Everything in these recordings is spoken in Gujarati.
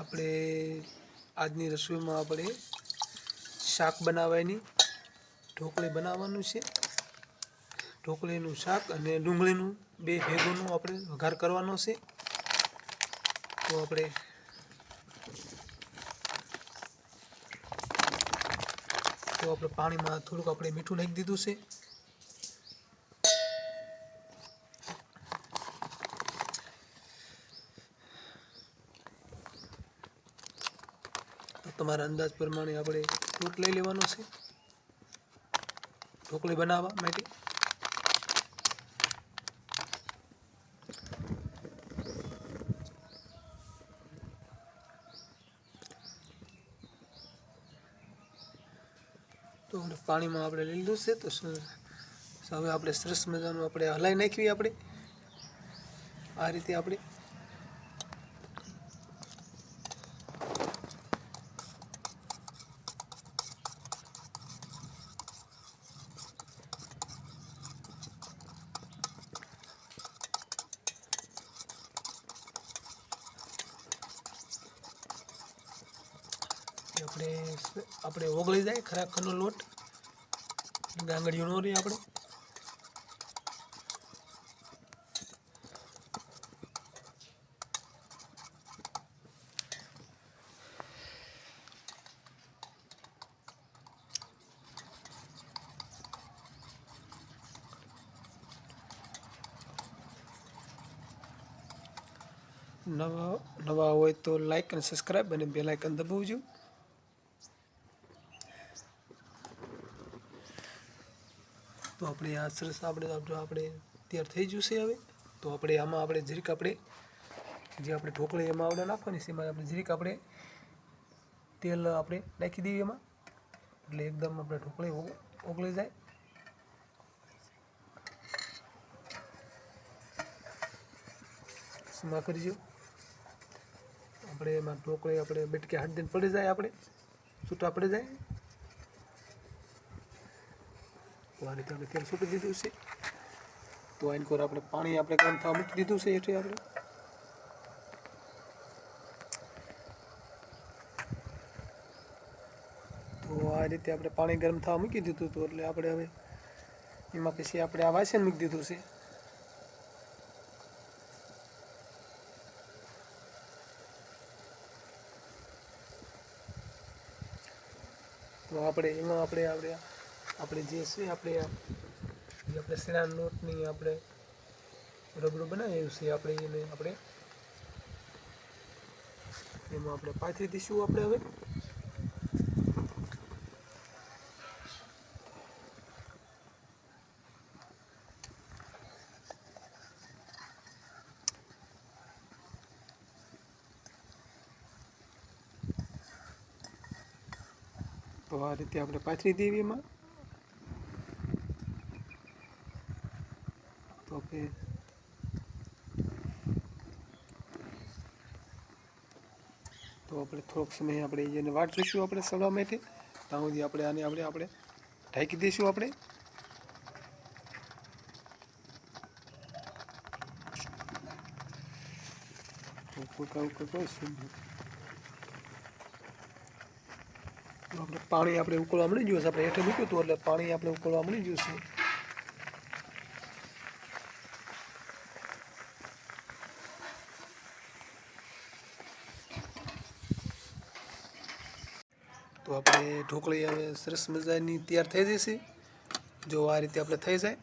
આપણે આજની રસોઈમાં આપણે શાક બનાવવાની. ઢોકળી બનાવવાનું છે. ઢોકળીનું શાક અને ડુંગળીનું બે ભેગોનું આપણે વઘાર કરવાનો છે. તો આપણે તો આપણે પાણીમાં થોડુંક આપણે મીઠું નાખી દીધું છે. તમારા અંદાજ પ્રમાણે આપણે લોટ લઈ લેવાનો છે. ઢોકળી બનાવવા માટે. તો પાણીમાં આપણે લઈ લીધું છે, તો હવે આપણે સરસ મજાનું આપણે હલાવી નાખવી આપણે. આ રીતે આપણે આપણે ઓગળી જાય ખરાખરનો લોટ. ગાંગડીઓનો રહી આપણે. નવા નવા હોય તો લાઈક અને સબસ્ક્રાઈબ અને બે લાઇકન દબાવજો. તો આપણે આ સરસ આપણે આપણે આપણે તૈયાર થઈ જશે હવે, તો આપણે આમાં આપણે જરીક આપણે જે આપણે ઢોકળી એમાં આપણે નાખવાની છે, એમાં આપણે જરીક આપણે તેલ આપણે નાખી દઈએ એમાં. એટલે એકદમ આપણે ઢોકળી ઓગ- ઓગળી જાય. સમા કરજો આપણે એમાં ઢોકળી આપણે બેટકે હાથ દઈને પડી જાય આપણે, છૂટા પડી જાય. તો આ છૂટી દીધું છે. તો આની કોર આપણે પાણી આપણે ગરમ થવા મૂકી દીધું છે એટલે આપણે. તો આ રીતે આપણે પાણી ગરમ થવા મૂકી દીધું હતું એટલે આપણે હવે એમાં પછી આપણે આ વાસણ મૂકી દીધું છે. તો આપણે એમાં આપણે આપણે આપણે જે છે, આપણે આપણે શેણા નોટની આપણે રબડું બનાવ્યું છે આપણે એને આપણે એમાં આપણે પાથરી દઈશું આપણે હવે. તો આ રીતે આપણે પાથરી દેવી એમાં. આપણે તો આપણે થોડોક સમય આપણે એને વાટ જોઈશું આપણે સડવા માટે, ત્યાં સુધી આપણે આને આપણે આપણે ઢાંકી દઈશું આપણે. આપણે પાણી આપણે ઉકળવા મળી ગયું આપણે હેઠે મૂક્યું હતું એટલે પાણી આપણે ઉકળવા મળી ગયું તો આપણે ઢોકળી હવે સરસ મજાની તૈયાર થઈ જશે જો આ રીતે આપણે થઈ જાય,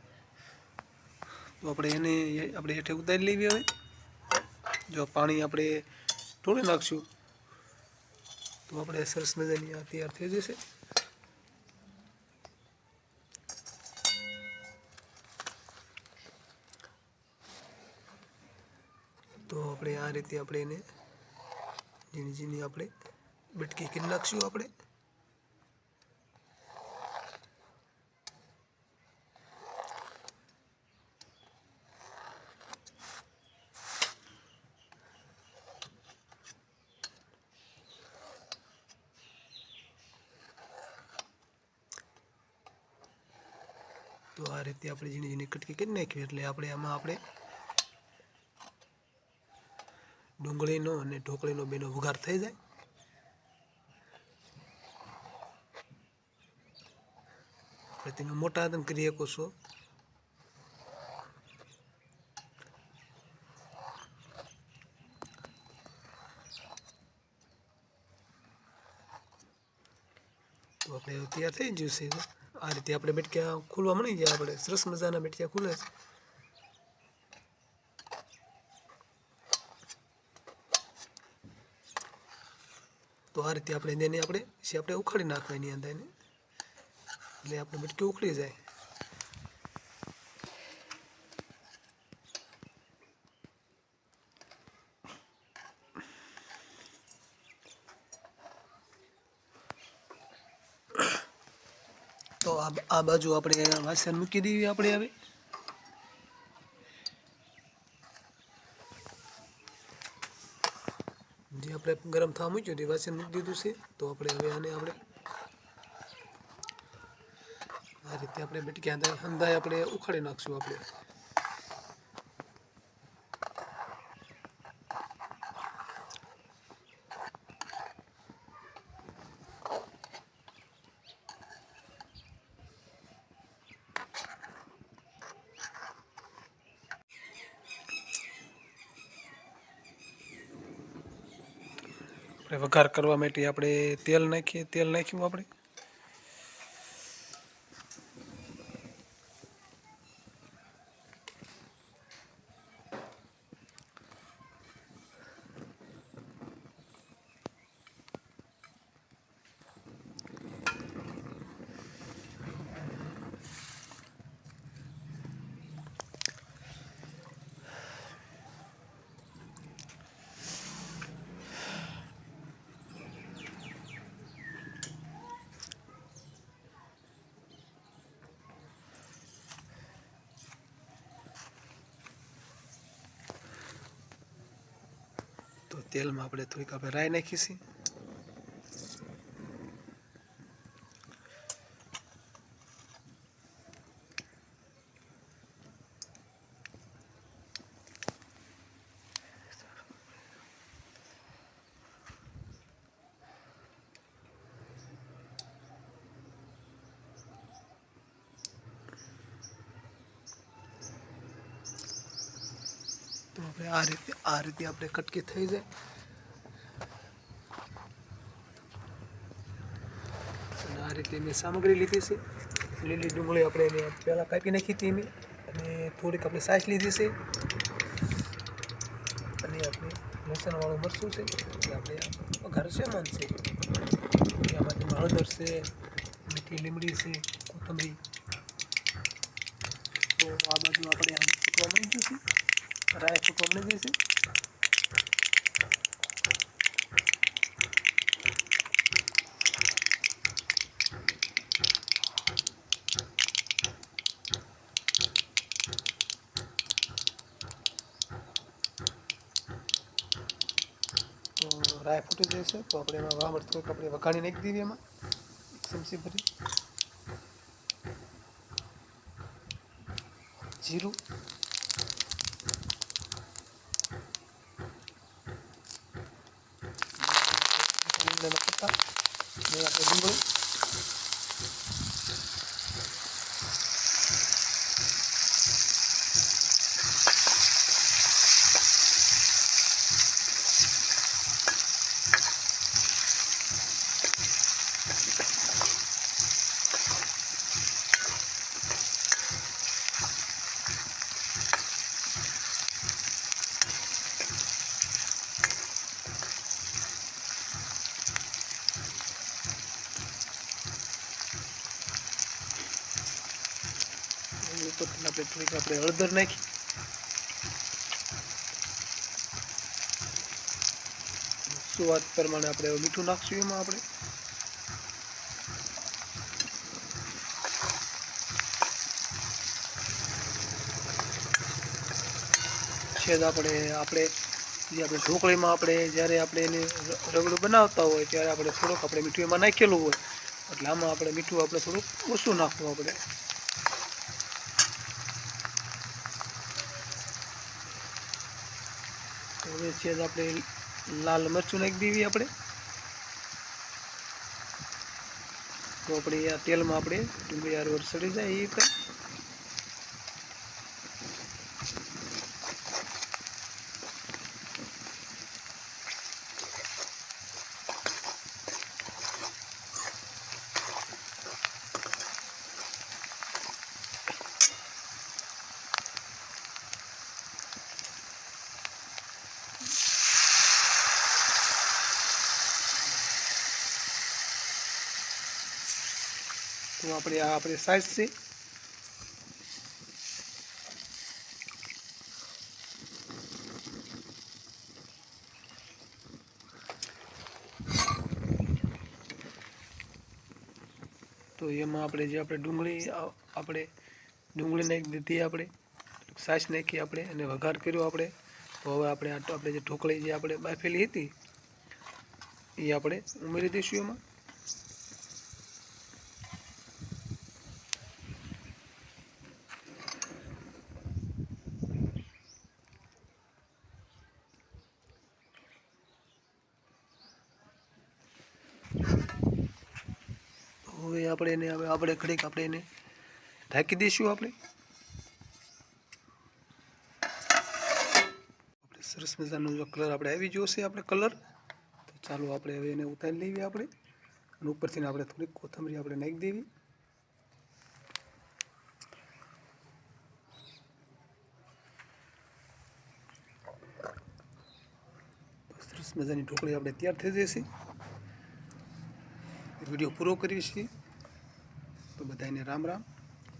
તો આપણે એને આપણે હેઠે ઉતારી લેવી હવે. જો પાણી આપણે ઢોળી નાખશું, તો આપણે સરસ મજાની આ તૈયાર થઈ જશે. તો આપણે આ રીતે આપણે એને ઝીણી ઝીણી આપણે બટકી કરી નાખશું આપણે. તો આ રીતે આપણે ઝીણી ઝીણી કટકી કરી નાખીએ એટલે આપણે આમાં આપણે ડુંગળીનો અને ઢોકળીનો બેનો વઘાર થઈ જાય. એટલે તમે મોટા આદમ કરી શકો છો. તો આપણે તૈયાર થઈ ગયું છે. આ રીતે આપણે બેટક્યા ખુલવા મળી ગયા, આપણે સરસ મજાના બેટક્યા ખુલે છે. તો આ રીતે આપણે એને આપણે પછી આપણે ઉખાડી નાખવાની અંદર એને, એટલે આપણે બેટકી ઉખડી જાય તો આ બાજુ આપણે વાસણ મૂકી દેવી આપણે હવે. જે આપણે ગરમ થવા મૂક્યું તે વાસણ મૂકી દીધું છે, તો આપણે હવે આને આપણે આ રીતે આપણે બેટકી અંદાય આપણે ઉખાડી નાખશું આપણે. આપણે વઘાર કરવા માટે આપણે તેલ નાખીએ તેલ નાખ્યું આપણે. તેલમાં આપણે થોડીક આપણે રાઈ નાખીશી. આ રીતે આ રીતે આપણે કટકી થઈ જાય. અને આ રીતે મેં સામગ્રી લીધી છે. લીલી ડુંગળી આપણે એને પહેલાં કાપી નાખી હતી મેં. અને થોડીક આપણે સાસ લીધી છે. અને આપણે લસણવાળું મરચું છે એ આપણે ઘર છે મન છે. એમાંથી હળદર છે, મીઠી લીમડી છે, કોથમરી. તો આ બાજુ આપણે આમ ફૂટવા મળી ગયું છે રાય ફૂટવા મળી ગઈ છે તો રાય ફૂટી જશે તો આપણે એમાં વામર થોડુંક આપણે વઘાણી નાખી દઈએ એમાં એક ચમચી ભરી જીરું ને ઉપર આપણે આપણે હળદર નાખી. સ્વાદ પ્રમાણે આપણે મીઠું નાખશું એમાં આપણે. છેદ આપણે આપણે, જે આપણે ઢોકળીમાં આપણે જ્યારે આપણે એને રગડું બનાવતા હોય ત્યારે આપણે થોડુંક આપણે મીઠું એમાં નાખેલું હોય. એટલે આમાં આપણે મીઠું આપણે થોડુંક ઓછું નાખવું આપણે. તો હવે છે જ આપણે લાલ મરચું નાખી દેવી આપણે. તો આપણે આ તેલમાં આપણે ડુંગળી આરવર સડી જાય એ રીતે. તો આપણે આ આપણે સાઈઝ છે? તો એમાં આપણે જે આપણે ડુંગળી આપણે ડુંગળી નાખી દીધી આપણે સાસ નાખી આપણે અને વઘાર કર્યો આપણે. તો હવે આપણે આપણે જે ઢોકળી જે આપણે બાફેલી હતી, એ આપણે ઉમેરી દઈશું એમાં. હવે આપણે એને, હવે આપણે ઘડીક આપણે એને ઢાંકી દઈશું આપણે. આપણે સરસ મજાનો જો કલર આપણે આવી ગયો આપણે કલર તો ચાલો આપણે હવે એને ઉતારી લઈએ આપણે. અને ઉપરથી આપણે થોડીક કોથમરી આપણે નાખી દેવી. સરસ મજાની ઢોકળી આપણે તૈયાર થઈ જશે. વીડિયો પૂરો કરીએ છીએ. તો બધાને રામ રામ.